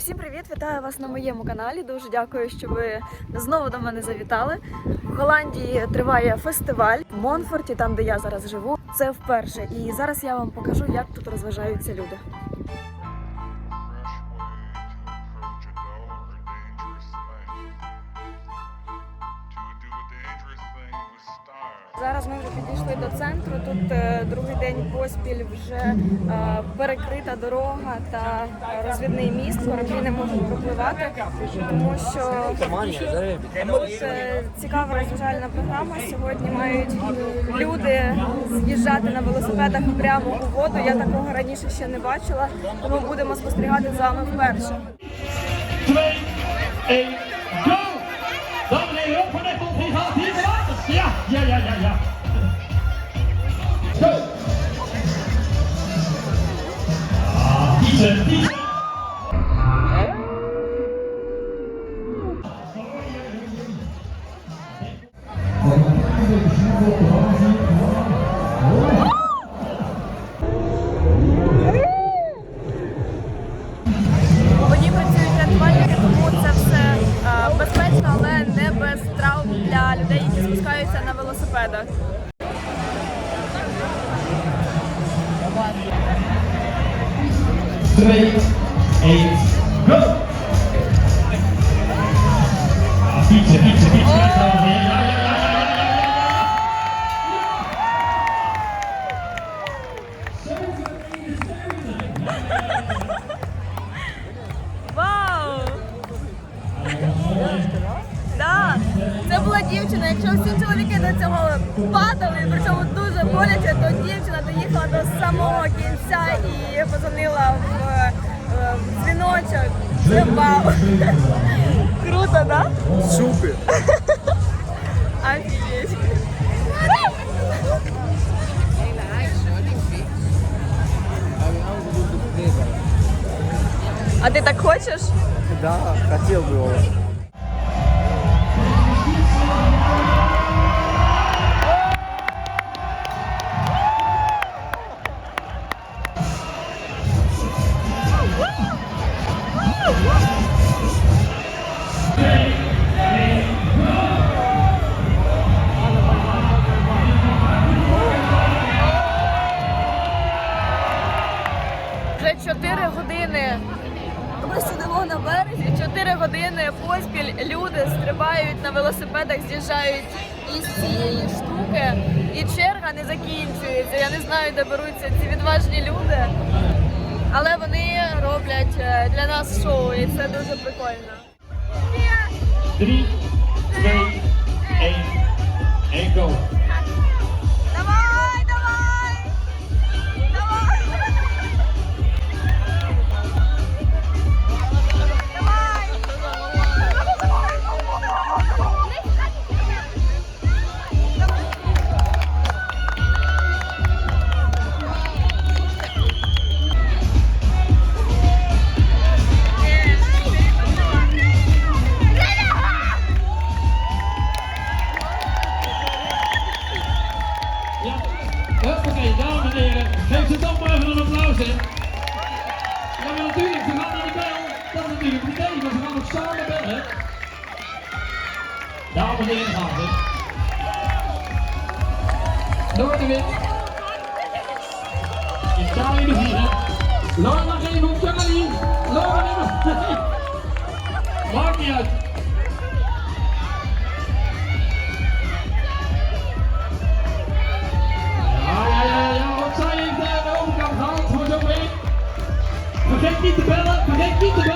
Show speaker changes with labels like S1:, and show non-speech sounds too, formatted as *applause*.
S1: Усім привіт! Вітаю вас на моєму каналі. Дуже дякую, що ви знову до мене завітали. В Голландії триває фестиваль в Монфорті, там де я зараз живу. Це вперше. І зараз я вам покажу, як тут розважаються люди. Зараз ми вже підійшли до центру. Тут е, другий день поспіль вже е, перекрита дорога та розвідний міст. Кораблі не можуть пропливати, тому що тут е, цікава розважальна програма. Сьогодні мають люди з'їжджати на велосипедах прямо у воду. Я такого раніше ще не бачила, тому будемо спостерігати за вами вперше.
S2: Ja, ja, ja, ja,
S1: на велосипедах.
S2: Twee, één, go! Ah, Pieter,
S1: дівчина. Якщо всі чоловіки до цього падали, причому дуже боляче, то дівчина доїхала до самого кінця і позвонила в, е, в дзвіночок. Це вау! *laughs* Круто, да?
S3: Супер! *laughs*
S1: Офігеть! *laughs* А ти так хочеш?
S3: Да, хотел бы
S1: Вже 4 години. Ми сидимо на березі. 4 години поспіль люди стрибають на велосипедах, з'їжджають із цієї штуки, і черга не закінчується. Я не знаю, де беруться ці відважні люди, але вони роблять е, для нас шоу, і це дуже прикольно.
S2: Twee, één. En go.
S1: Давай,
S2: Dames en heren, gaan we. Noorderwind. Ik sta in de vieren. Maar even op. Laat maar even. Maakt niet uit. Ja, ja, ja, ja, de overkant gehaald voor mee. Vergeet niet te bellen, vergeet niet te bellen